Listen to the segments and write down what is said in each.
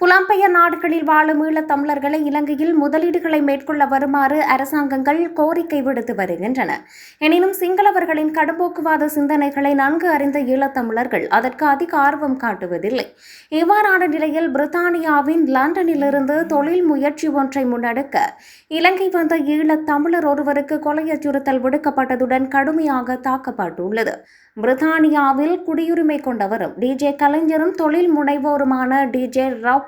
புலம்பெயர் நாடுகளில் வாழும் ஈழத் தமிழர்களை இலங்கையில் முதலீடுகளை மேற்கொள்ள வருமாறு அரசாங்கங்கள் கோரிக்கை விடுத்து வருகின்றன. எனினும் சிங்களவர்களின் கடும்போக்குவாத சிந்தனைகளை நன்கு அறிந்த ஈழத்தமிழர்கள் அதற்கு அதிக ஆர்வம் காட்டுவதில்லை. இவ்வாறான நிலையில் பிரித்தானியாவின் லண்டனிலிருந்து தொழில் முயற்சி ஒன்றை முன்னெடுக்க இலங்கை வந்த ஈழத் தமிழர் ஒருவருக்கு கொலை அச்சுறுத்தல் விடுக்கப்பட்டதுடன் கடுமையாக தாக்கப்பட்டுள்ளது. பிரித்தானியாவில் குடியுரிமை கொண்டவரும் டிஜே கலைஞரும் தொழில் முனைவோருமான டிஜே ராப்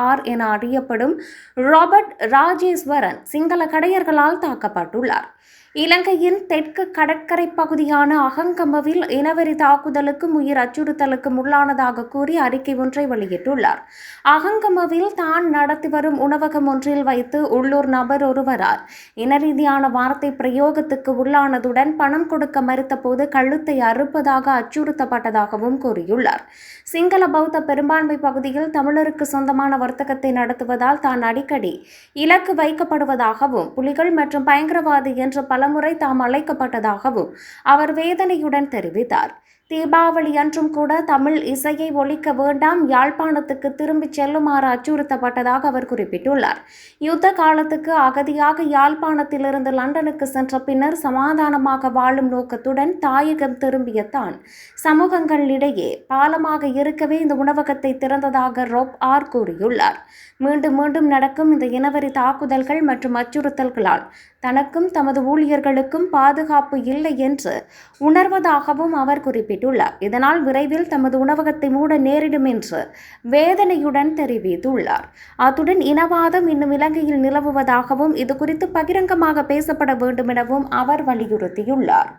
ஆர் என அறியப்படும் ராபர்ட் ராஜேஸ்வரன் சிங்கள கடையர்களால் தாக்கப்பட்டுள்ளார். இலங்கையின் தெற்கு கடற்கரை பகுதியான அகங்கமவில் இனவெறி தாக்குதலுக்கும் உயிர் அச்சுறுத்தலுக்கும் உள்ளானதாக கூறி அறிக்கை ஒன்றை வெளியிட்டுள்ளார். அகங்கமவில் தான் நடத்தி வரும் உணவகம் ஒன்றில் வைத்து உள்ளூர் நபர் ஒருவரால் இனரீதியான வார்த்தை பிரயோகத்துக்கு உள்ளானதுடன் பணம் கொடுக்க மறுத்தபோது கழுத்தை அறுப்பதாக அச்சுறுத்தப்பட்டதாகவும் கூறியுள்ளார். சிங்கள பௌத்த பெரும்பான்மை பகுதியில் தமிழருக்கு சொந்தமான வர்த்தகத்தை நடத்துவதால் தான் அடிக்கடி இலக்கு வைக்கப்படுவதாகவும் புலிகள் மற்றும் பயங்கரவாதி என்ற பலமுறை தாம் அழைக்கப்பட்டதாகவும் அவர் வேதனையுடன் தெரிவித்தார். தீபாவளி அன்றும் கூட தமிழ் இசையை ஒழிக்க வேண்டாம் யாழ்ப்பாணத்துக்கு திரும்பிச் செல்லுமாறு அச்சுறுத்தப்பட்டதாக அவர் குறிப்பிட்டுள்ளார். யுத்த காலத்துக்கு அகதியாக யாழ்ப்பாணத்திலிருந்து லண்டனுக்கு சென்ற பின்னர் சமாதானமாக வாழும் நோக்கத்துடன் தாயகம் திரும்பிய தான் சமூகங்களிடையே பாலமாக இருக்கவே இந்த உணவகத்தை திறந்ததாக ரோப் ஆர் கூறியுள்ளார். மீண்டும் மீண்டும் நடக்கும் இந்த இனவரி தாக்குதல்கள் மற்றும் அச்சுறுத்தல்களால் தனக்கும் தமது ஊழியர்களுக்கும் பாதுகாப்பு இல்லை என்று உணர்வதாகவும் அவர் குறிப்பிட்டார் குறிப்பிட்டுள்ளார் இதனால் விரைவில் தமது உணவகத்தை மூட நேரிடும் என்று வேதனையுடன் தெரிவித்துள்ளார். அத்துடன் இனவாதம் இன்னும் இலங்கையில் நிலவுவதாகவும் இது குறித்து பகிரங்கமாக பேசப்பட வேண்டும் எனவும் அவர் வலியுறுத்தியுள்ளார்.